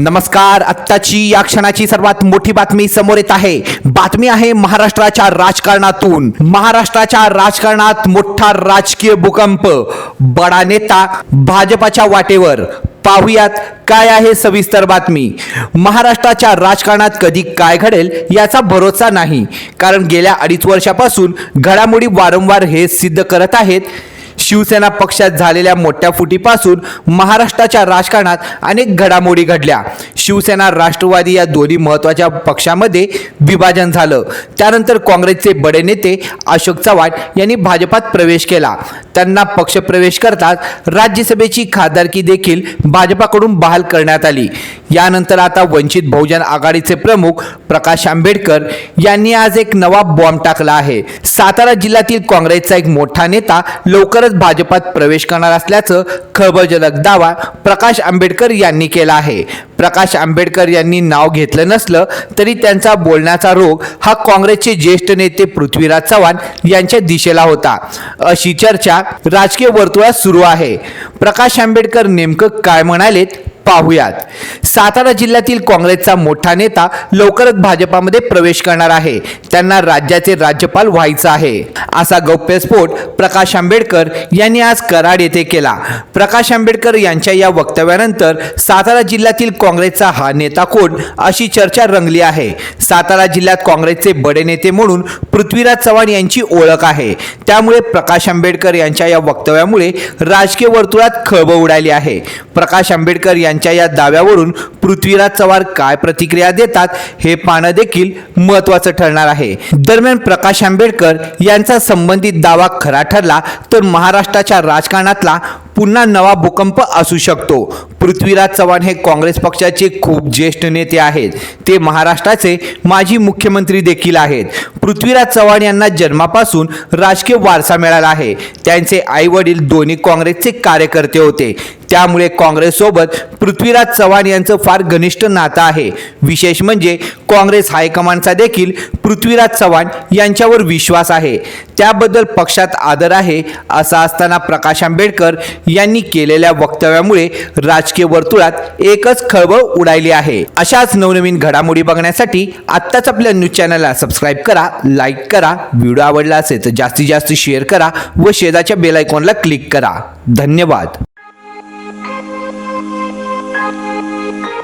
नमस्कार. आत्ताची या क्षणाची सर्वात मोठी बातमी समोर येत आहे. बातमी आहे महाराष्ट्राच्या राजकारणातून. महाराष्ट्राच्या राजकारणात मोठा राजकीय भूकंप. बडा नेता भाजपाच्या वाटेवर. पाहुयात काय आहे सविस्तर बातमी. महाराष्ट्राच्या राजकारणात कधी काय घडेल याचा भरोसा नाही. कारण गेल्या अडीच वर्षापासून घडामोडी वारंवार हे सिद्ध करत आहेत. शिवसेना पक्षात झालेल्या मोठ्या फुटीपासून महाराष्ट्राच्या राजकारणात अनेक घडामोडी घडल्या. शिवसेना राष्ट्रवादी या दोन्ही महत्त्वाच्या पक्षामध्ये विभाजन झालं. त्यानंतर काँग्रेसचे बडे नेते अशोक चव्हाण यांनी भाजपात प्रवेश केला. त्यांना पक्षप्रवेश करताच राज्यसभेची खासदारकी देखील भाजपाकडून बहाल करण्यात आली. यानंतर आता वंचित बहुजन आघाडीचे प्रमुख प्रकाश आंबेडकर यांनी आज एक नवा बॉम्ब टाकला आहे. सातारा जिल्ह्यातील काँग्रेसचा एक मोठा नेता लवकरच भाजपात प्रवेश करणार असल्याचं खळबळजनक दावा प्रकाश आंबेडकर यांनी केला आहे. प्रकाश आंबेडकर यांनी नाव घेतलं नसलं तरी त्यांचा बोलण्याचा रोग हा काँग्रेसचे ज्येष्ठ नेते पृथ्वीराज चव्हाण यांच्या दिशेला होता. अशी चर्चा राजकीय वर्तुळात सुरू आहे. प्रकाश आंबेडकर नेमकं काय म्हणालेत पाहुयात. सातारा जिल्ह्यातील काँग्रेसचा मोठा नेता लवकरच भाजपामध्ये प्रवेश करणार आहे. त्यांना राज्याचे राज्यपाल व्हायचं आहे. असा गौप्यस्फोट प्रकाश आंबेडकर यांनी आज कराड येथे केला. प्रकाश आंबेडकर यांच्या या वक्तव्यानंतर सातारा जिल्ह्यातील काँग्रेसचा हा नेता कोण अशी चर्चा रंगली आहे. सातारा जिल्ह्यात काँग्रेसचे बडे नेते म्हणून पृथ्वीराज चव्हाण यांची ओळख आहे. त्यामुळे प्रकाश आंबेडकर यांच्या या वक्तव्यामुळे राजकीय वर्तुळात खळबळ उडाली आहे. प्रकाश आंबेडकर यांच्या या दाव्यावरून पृथ्वीराज चव्हाण काय प्रतिक्रिया देतात हे पाहणं देखील महत्त्वाचं ठरणार आहे. दरम्यान प्रकाश आंबेडकर यांचा संबंधित दावा खरा ठरला तर महाराष्ट्राच्या राजकारणातला पुन्हा नवा भूकंप असू शकतो. पृथ्वीराज चव्हाण हे काँग्रेस पक्षाचे खूप ज्येष्ठ नेते आहेत. ते महाराष्ट्राचे माजी मुख्यमंत्री देखील आहेत. पृथ्वीराज चव्हाण यांना जन्मापासून राजकीय वारसा मिळाला आहे. त्यांचे आई वडील दोन्ही काँग्रेसचे कार्यकर्ते होते. त्यामुळे काँग्रेससोबत पृथ्वीराज चव्हाण यांचं फार घनिष्ठ नातं आहे. विशेष म्हणजे काँग्रेस हायकमांडचा देखील पृथ्वीराज चव्हाण यांच्यावर विश्वास आहे. त्याबद्दल पक्षात आदर आहे असा असताना प्रकाश आंबेडकर यांनी केलेल्या वक्तव्यामुळे राजकीय वर्तुळात एकच खळबळ उडायली आहे. अशाच नवनवीन घडामोडी बघण्यासाठी आत्ताच आपल्या न्यूज चॅनलला सबस्क्राईब करा लाईक करा व्हिडिओ आवडला असेल तर जास्तीत जास्त शेअर करा व शेजाच्या बेल आयकॉनला क्लिक करा. धन्यवाद. Música